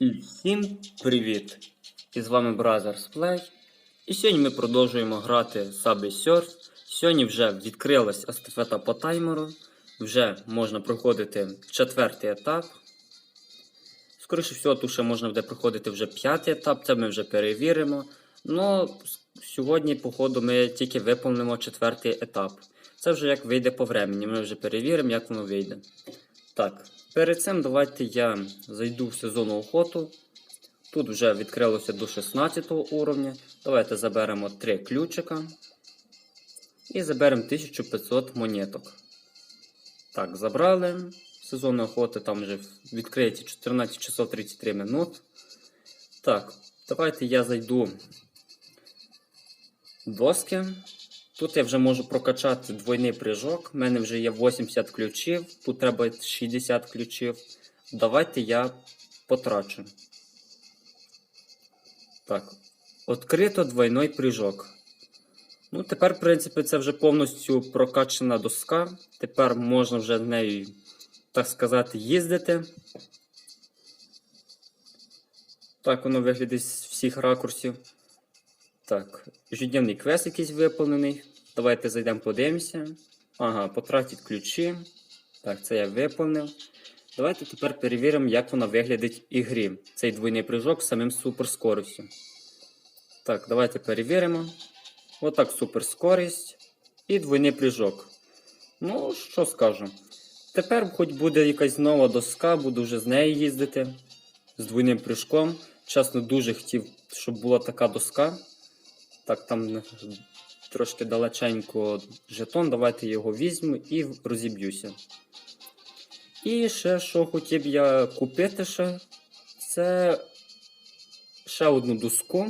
І всім привіт! І з вами Brothers Play. І сьогодні ми продовжуємо грати Subway Surf. Сьогодні вже відкрилась естафета по таймеру. Вже можна проходити четвертий етап. Скоріше всього, тут ще можна буде проходити вже п'ятий етап, це ми вже перевіримо. Ну, сьогодні, походу, ми тільки виповнимо четвертий етап. Це вже як вийде по времені. Ми вже перевіримо, як воно вийде. Так, перед цим давайте я зайду в сезонну охоту. Тут вже відкрилося до 16 уровня. Давайте заберемо 3 ключика. І заберемо 1500 монеток. Так, забрали. Сезонну охоти там вже відкриті 14 часов 33 минут. Так, давайте я зайду доски. Тут я вже можу прокачати двойний прыжок. У мене вже є 80 ключів, тут треба 60 ключів. Давайте я потрачу. Так, відкрито двойний прыжок. Ну, тепер, в принципі, це вже повністю прокачана доска. Тепер можна вже нею, так сказати, їздити. Так, воно виглядає з всіх ракурсів. Так, ежедневний квест якийсь виповнений. Давайте зайдемо подивимося. Ага, потратить ключі. Так, це я виповнив. Давайте тепер перевіримо, як вона виглядить в ігрі. Цей двойний прыжок з самим суперскоростю. Так, давайте перевіримо. Отак суперскорість і двойний прыжок. Ну, що скажу. Тепер, хоч буде якась нова доска, буду вже з нею їздити. З двойним прыжком. Чесно, дуже хотів, щоб була така доска. Так, там трошки далеченько жетон. Давайте його візьму і розіб'юся. І ще, що хотів я купити ще, це ще одну доску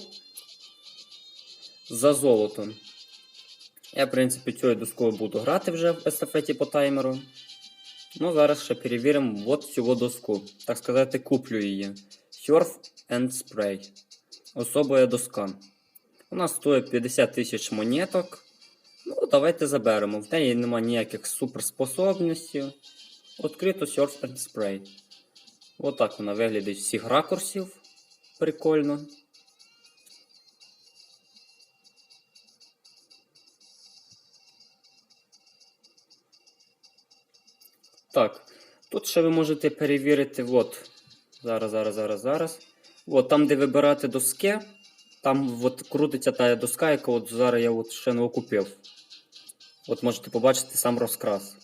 за золотом. Я, в принципі, цією доскою буду грати вже в естафеті по таймеру. Ну, зараз ще перевіримо от цю доску. Так сказати, куплю її. Surf and Spray. Особая доска. Нас стоїть 50 тисяч монеток. Ну, давайте заберемо. В неї немає ніяких суперспособностей. Відкрито Surf and Spray. Отак вона виглядає з всіх ракурсів. Прикольно. Так, тут ще ви можете перевірити. От. Зараз, зараз, зараз, зараз. От там, де вибирати доски. Там от крутиться та доска, яка от зараз я от ще не купив. От можете побачити сам розкрас.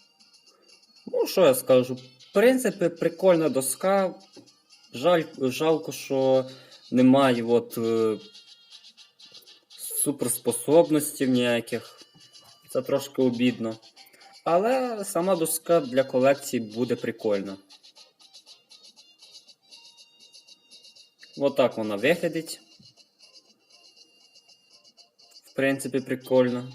Ну, що я скажу? В принципі, прикольна доска. Жаль, Жалко, що немає от, е, суперспособностей ніяких. Це трошки обідно. Але сама доска для колекції буде прикольна. Отак вона виглядить. В принципі, прикольно.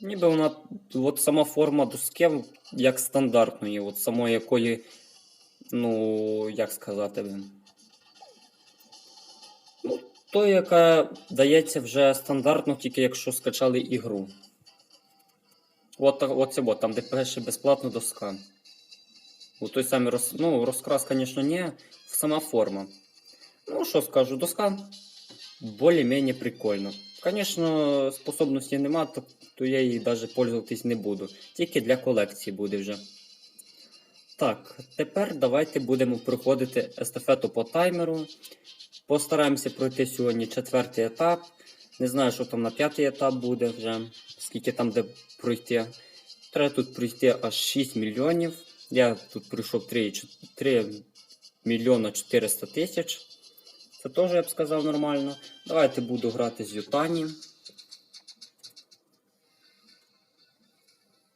Ніби вона, от сама форма доски, як стандартної, от самої якої, ну, як сказати блін. Ну, то, яка дається вже стандартно, тільки якщо скачали ігру. От, от от, там, де пише безплатна доска. У той самий роз, ну, розкрас, звісно, не, сама форма. Ну, що скажу, доска більш-менш прикольна. Звісно, способності нема, то, то я її навіть пользуватись не буду. Тільки для колекції буде вже. Так, тепер давайте будемо проходити естафету по таймеру. Постараємося пройти сьогодні четвертий етап. Не знаю, що там на п'ятий етап буде вже, скільки там де пройти. Треба тут пройти аж 6 мільйонів. Я тут пройшов 3, 3 мільйона 400 тисяч. Це теж, я б сказав, нормально. Давайте буду грати з Ютані.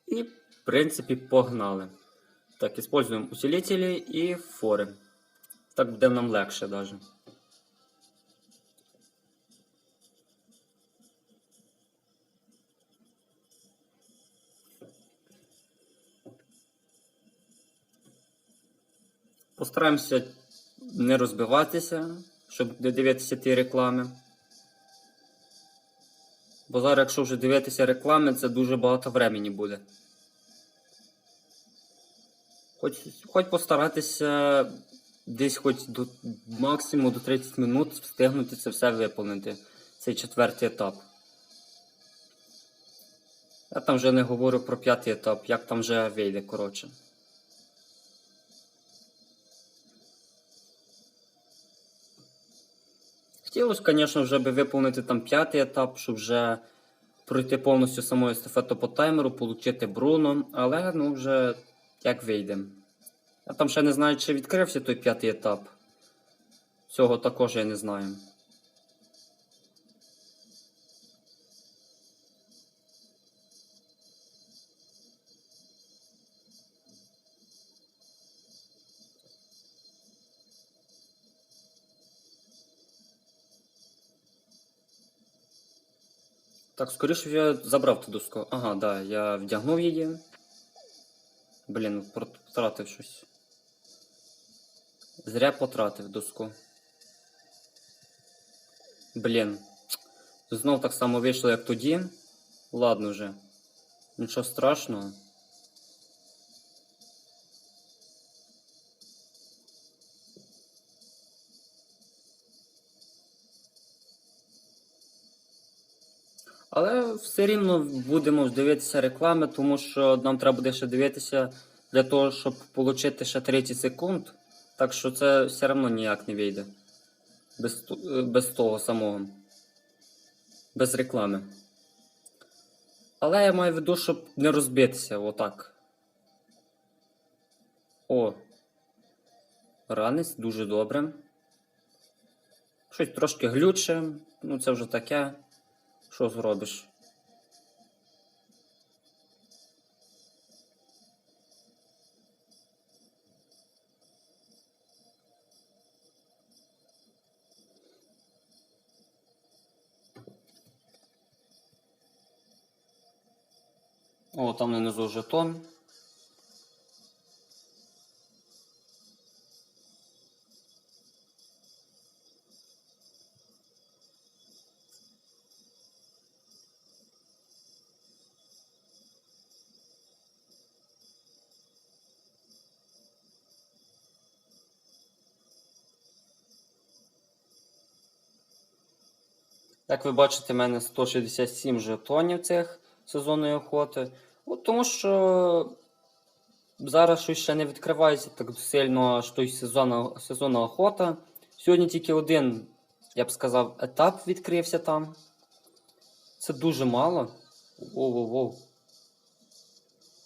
І, в принципі, погнали. Так, используємо усилителі і фори. Так буде нам легше навіть. Постараємося не розбиватися, щоб не дивитися ті реклами. Бо зараз, якщо вже дивитися реклами, це дуже багато времени буде. Хоч, хоч постаратися десь хоч до максимум до 30 минут встигнути це все виповнити. Цей четвертий етап. Я там вже не говорю про п'ятий етап, як там вже вийде, коротше. Хотілося, звісно, вже би виповнити там п'ятий етап, щоб вже пройти повністю саму естафету по таймеру, отримати Бруно, але ну вже як вийде. Я там ще не знаю, чи відкрився той п'ятий етап. Цього також я не знаю. Так, скоріше я забрав ту доску. Ага, да, я вдягнув її. Блін, потратив щось. Зря потратив доску. Блін. Знов так само вийшло, як тоді. Ладно вже. Нічого страшного. Будемо дивитися реклами, тому що нам треба буде ще дивитися для того, щоб отримати ще 30 секунд. Так що це все одно ніяк не вийде. Без, е, без того самого. Без реклами. Але я маю в виду, щоб не розбитися отак. О. Ранець, дуже добре. Щось трошки глюче, ну це вже таке. Що зробиш? О, там внизу жетон. Як ви бачите, в мене 167 жетонів цих сезонної охоти. От тому що зараз щось ще не відкривається так сильно той сезонна, сезонна охота. Сьогодні тільки один, я б сказав, етап відкрився там. Це дуже мало. Воу-воу-воу.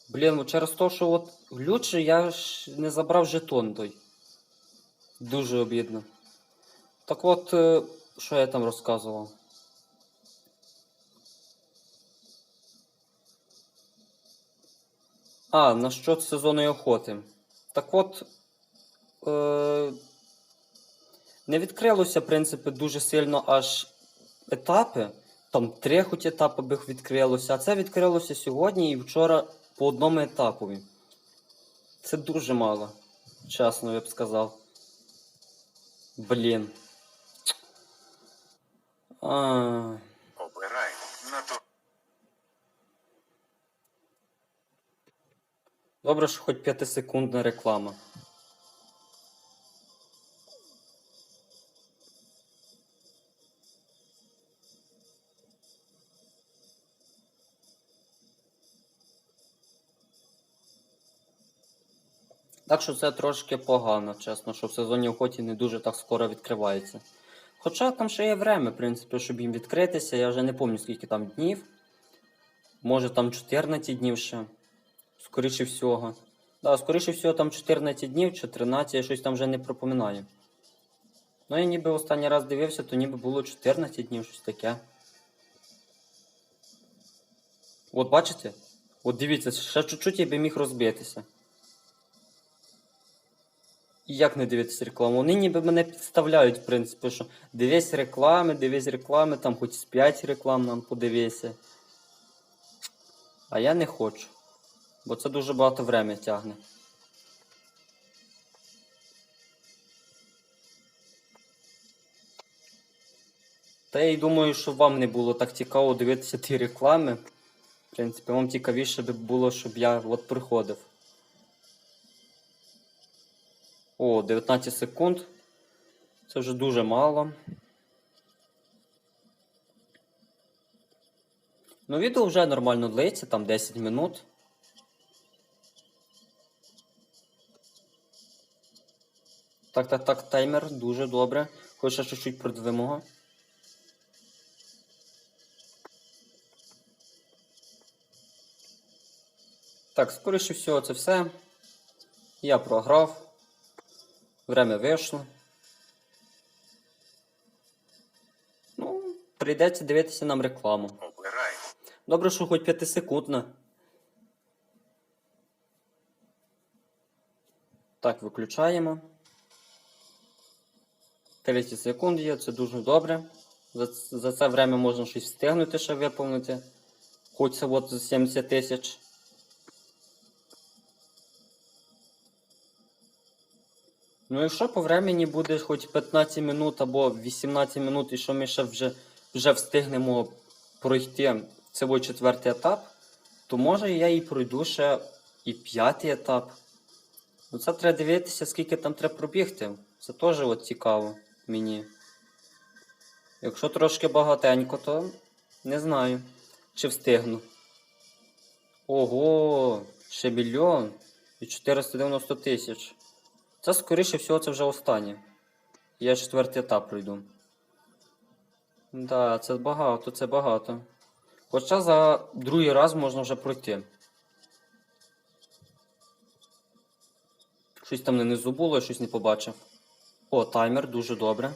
Блін, через те, що от глюче, я ж не забрав жетон той. Дуже обідно. Так от, е, що я там розказував? А, насчет сезонної охоти. Так от. Е- не відкрилося, в принципі, дуже сильно аж етапи. Там три хоч етапи би відкрилося, а це відкрилося сьогодні і вчора по одному етапові. Це дуже мало. Чесно, я б сказав. Блін. А, Обирай на то. Добре, що хоч 5-секундна реклама. Так що це трошки погано, чесно, що в сезоні охоті не дуже так скоро відкривається. Хоча там ще є время, в принципі, щоб їм відкритися, я вже не пам'ятаю, скільки там днів. Може там 14 днів ще. Скоріше всього. Да, скоріше всього, там 14 днів чи 13, я щось там вже не пропоминаю. Ну, я ніби останній раз дивився, то ніби було 14 днів, щось таке. От бачите? От дивіться, ще чуть-чуть я би міг розбитися. І як не дивитися рекламу? Вони ніби мене підставляють, в принципі, що дивись реклами, дивись реклами, там хоч з 5 реклам нам подивися. А я не хочу. Бо це дуже багато времени тягне. Та я й думаю, що вам не було так цікаво дивитися ті реклами. В принципі, вам цікавіше би було, щоб я от приходив. О, 19 секунд. Це вже дуже мало. Ну, відео вже нормально длиться, там 10 минут. Так, так, так, таймер, дуже добре. Хоч ще чуть-чуть продвимо. його. Так, скоріше всього, це все. Я програв. Время вийшло. Ну, прийдеться дивитися нам рекламу. Добре, що хоч 5 секундна. Так, виключаємо. 30 секунд є, це дуже добре. За, це время можна щось встигнути ще виповнити. Хоч це от за 70 тисяч. Ну, якщо по времені буде хоч 15 минут або 18 минут, і що ми ще вже, вже встигнемо пройти цей четвертий етап, то може я і пройду ще і п'ятий етап. Ну це треба дивитися, скільки там треба пробігти. Це теж от цікаво мені. Якщо трошки багатенько, то не знаю, чи встигну. Ого, ще мільйон і 490 тисяч. Це, скоріше всього, це вже останнє. Я четвертий етап пройду. Да, це багато, це багато. Хоча за другий раз можна вже пройти. Щось там не низу було, щось не побачив. О, таймер, дуже добре.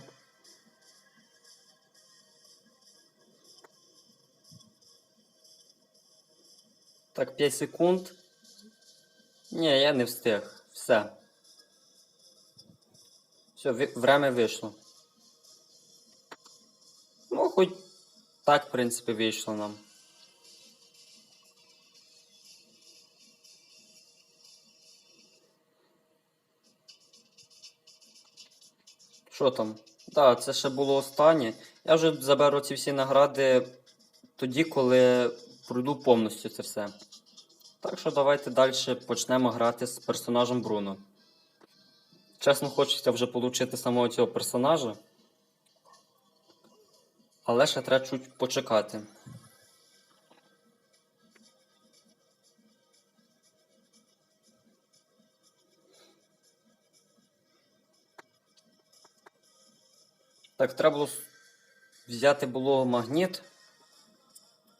Так, 5 секунд. Ні, я не встиг. Все. Все, время вийшло. Ну, хоч так, в принципі, вийшло нам. Що там? Так, це ще було останнє. Я вже заберу ці всі награди тоді, коли пройду повністю це все. Так що давайте далі почнемо грати з персонажем Бруно. Чесно, хочеться вже отримати самого цього персонажа. Але ще треба чуть почекати. Так, треба було взяти було магніт.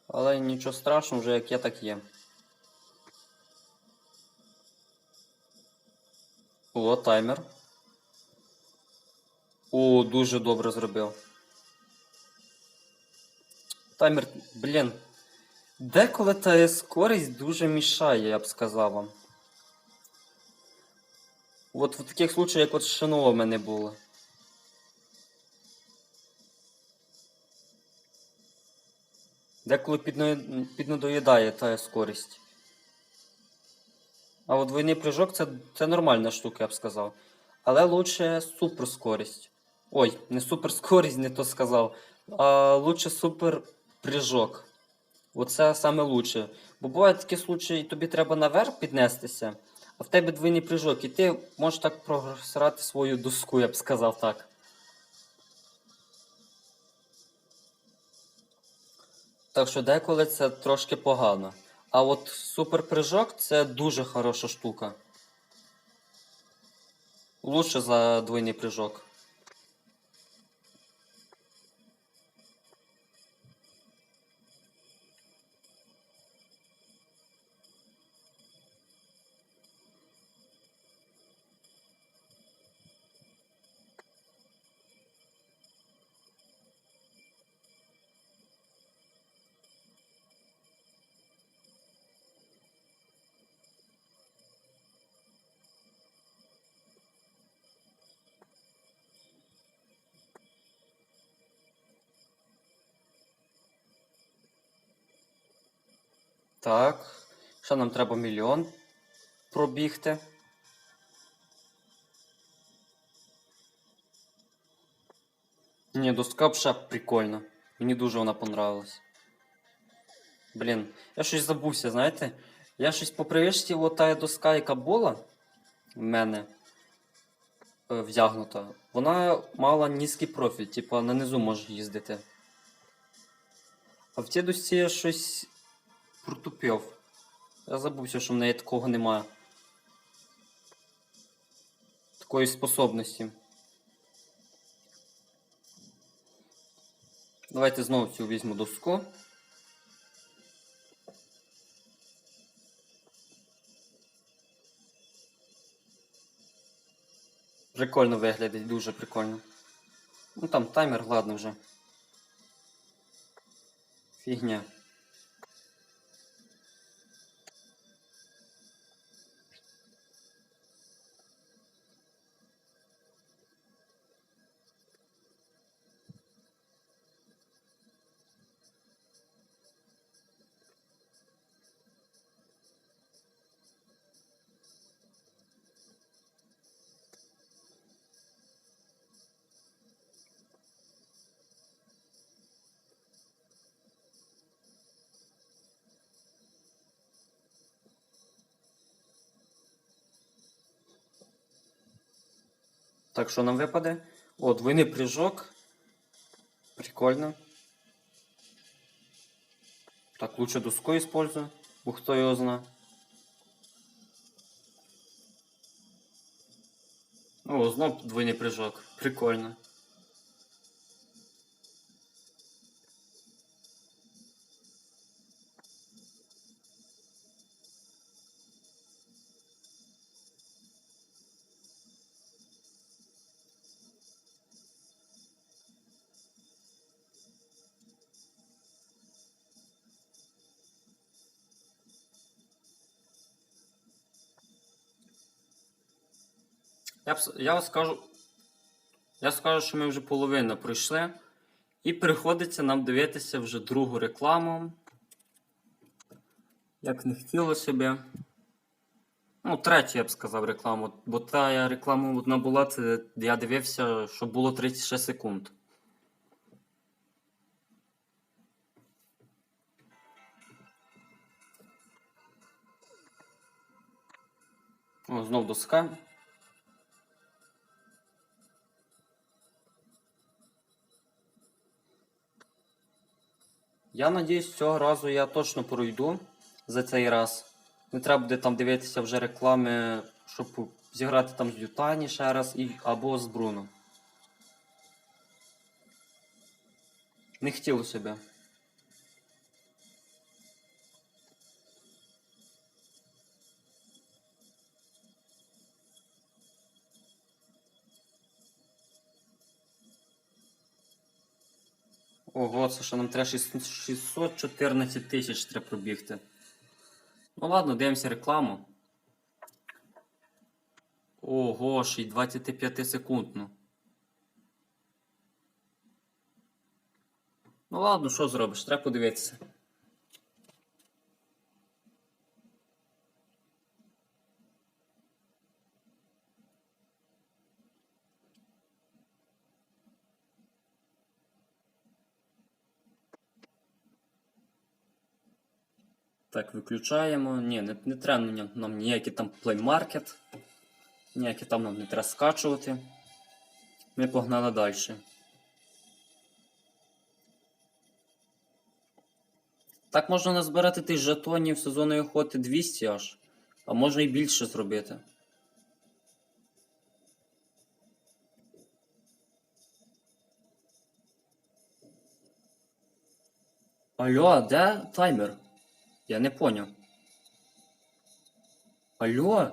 Але нічого страшного, вже як є, так є. О, таймер. О, дуже добре зробив. Таймер, блін. Деколи та скорість дуже мішає, я б сказав вам. От в таких случаях, як от шинова в мене було. Деколи підно- піднадоїдає та скорість. А от двойний прыжок це, це нормальна штука, я б сказав. Але лучше суперскорість. Ой, не суперскорість, не то сказав. А лучше супер прыжок. Оце саме лучше. Бо бувають такі случаї, тобі треба наверх піднестися, а в тебе двойний прыжок, і ти можеш так просрати свою доску, я б сказав так. Так що деколи це трошки погано. А от суперпрыжок це дуже хороша штука. Лучше за двойний прыжок. Так. Ще нам треба мільйон пробігти. Ні, доска взагалі прикольна. Мені дуже вона понравилась. Блін, я щось забувся, знаєте? Я щось по привичці, от та доска, яка була в мене е, вдягнута, вона мала низький профіль, типа на низу можеш їздити. А в тій досці я щось протупив. Я забувся, що в неї такого немає. Такої способності. Давайте знову цю візьму доску. Прикольно виглядить, дуже прикольно. Ну там таймер, ладно вже. Фігня. Так, що нам випаде? О, двойний прыжок. Прикольно. Так, лучше доску использую, бо хто його зна. О, знов двойний прыжок. Прикольно. Я, б я скажу. Я скажу, що ми вже половину пройшли. І приходиться нам дивитися вже другу рекламу. Як не хотілося би. Ну, третю, я б сказав, рекламу. Бо та реклама одна була, це я дивився, що було 36 секунд. О, знов доска. Я надіюсь, цього разу я точно пройду за цей раз. Не треба буде там дивитися вже реклами, щоб зіграти там з Ютані ще раз і, або з Бруно. Не хотілося б. Ого, це що нам треба 614 тисяч треба пробігти. Ну ладно, дивимося рекламу. Ого, ще й 25 секундну. Ну ладно, що зробиш? Треба подивитися. Так, виключаємо. Ні, не, не треба нам, ніякі там Market. Ніякі там нам не треба скачувати. Ми погнали далі. Так можна назбирати тих жетонів сезонної охоти 200 аж. А можна і більше зробити. Алло, де таймер? Я не поняв. Алло?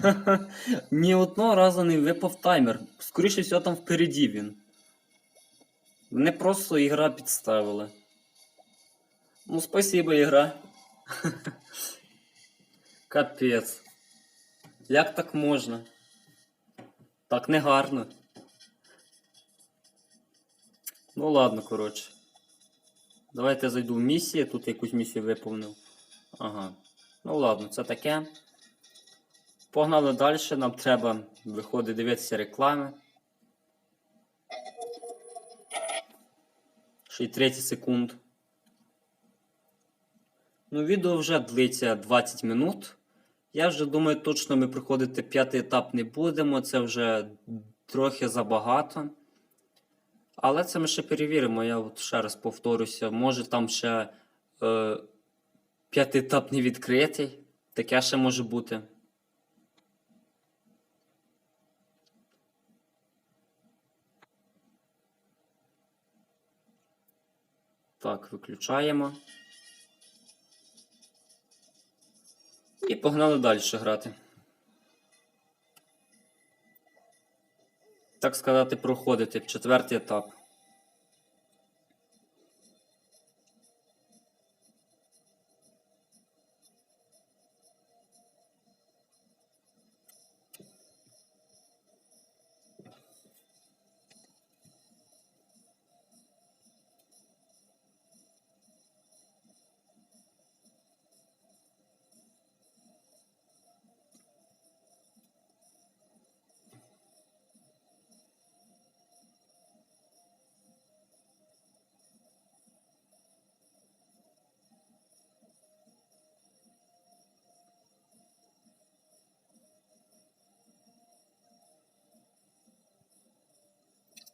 Ні одного разу не випав таймер. Скоріше всього там впереді він. Мене просто ігра підставила. Ну, спасибо, ігра. Капець. Як так можна? Так не гарно. Ну ладно, коротше. Давайте зайду в місію, Тут якусь місію виповнив. Ага. Ну ладно, це таке. Погнали далі, нам треба виходить дивитися реклами. Ще й 30 секунд. Ну, відео вже длиться 20 минут. Я вже думаю, точно ми проходити п'ятий етап не будемо. Це вже трохи забагато. Але це ми ще перевіримо. Я от ще раз повторюся. Може там ще е, п'ятий відкритий. Таке ще може бути. Так, виключаємо. І погнали далі грати. Так сказати, проходити четвертий етап.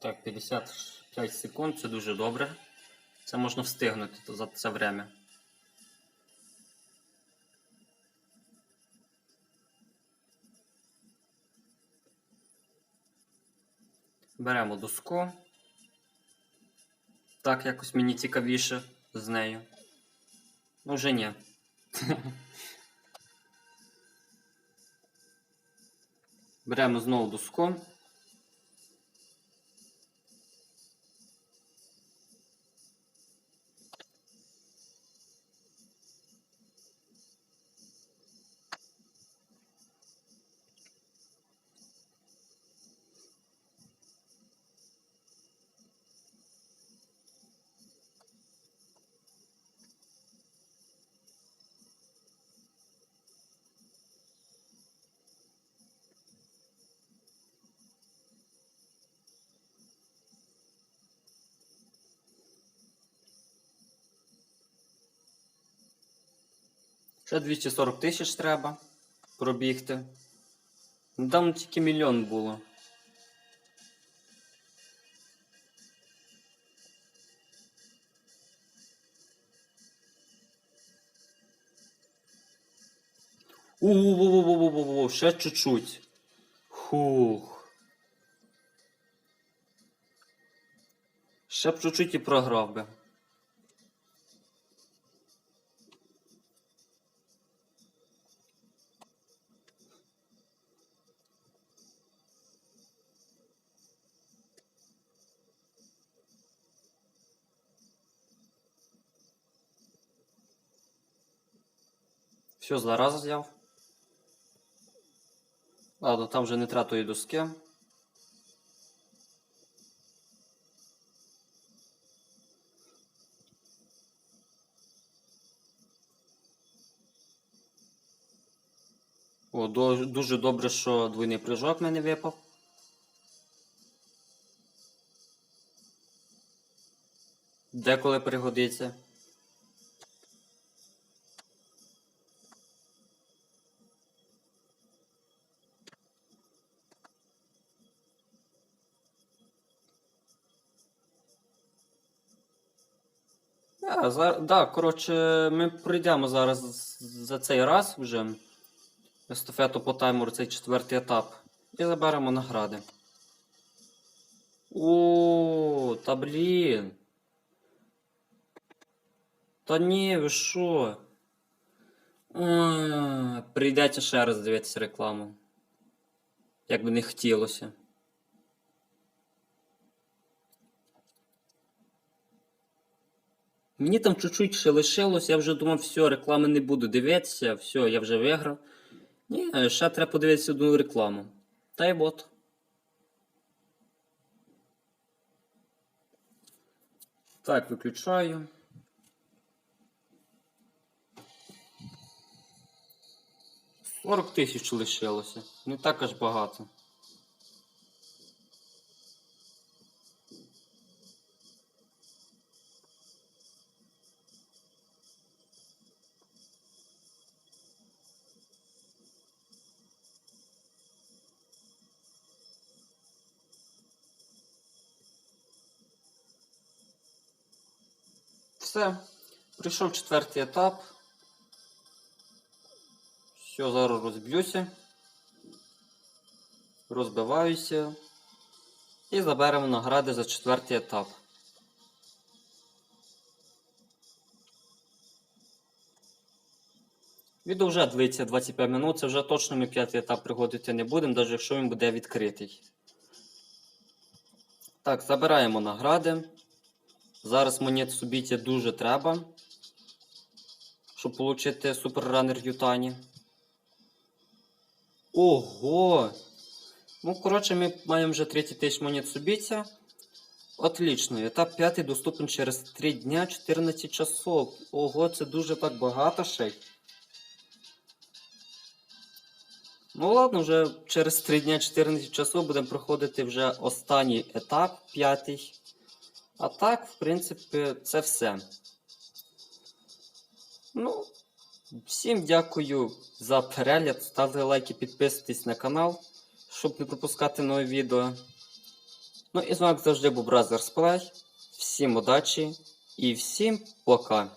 Так, 55 секунд це дуже добре. Це можна встигнути за це время. Беремо доску. Так, якось мені цікавіше з нею. Ну, вже ні. Беремо знову доску. Ще 240 тисяч треба пробігти. Там тільки мільйон було. У-у-у-у-у-у-у, ще чуть-чуть. Хух. Ще б чуть-чуть і програв би. Все, зараз взяв. Ладно, там вже не треба тої доски. О, дуже добре, що двойний прыжок мене випав. Деколи пригодиться. А, да, коротше, ми пройдемо зараз за цей раз вже естафету по таймеру, цей четвертий етап. І заберемо награди. О, та блін. Та ні, ви що? Прийдеться ще раз дивитися рекламу. Як би не хотілося. Мені там чуть-чуть ще лишилось, я вже думав, все, реклами не буду дивитися, все, я вже виграв. Ні, ще треба подивитися одну рекламу. Та й от. Так, виключаю. Сорок тисяч лишилося. Не так аж багато. Все. Прийшов четвертий етап. Все, зараз розб'юся. Розбиваюся. І заберемо награди за четвертий етап. Відео вже длиться 25 минут, це вже точно ми п'ятий етап приходити не будемо, навіть якщо він буде відкритий. Так, забираємо награди. Зараз монет Субіті дуже треба, щоб отримати суперранер Ютані. Ого! Ну, коротше, ми маємо вже 30 тисяч монет Субіття. Отлично. Етап 5 доступен через 3 дня 14 часов. Ого, це дуже так багато ще. Ну ладно, вже через 3 дня 14 часов будемо проходити вже останній етап, п'ятий. А так, в принципі, це все. Ну, всім дякую за перегляд. Ставте лайки, підписуйтесь на канал, щоб не пропускати нові відео. Ну і з вами завжди був Brothers Play. Всім удачі і всім пока.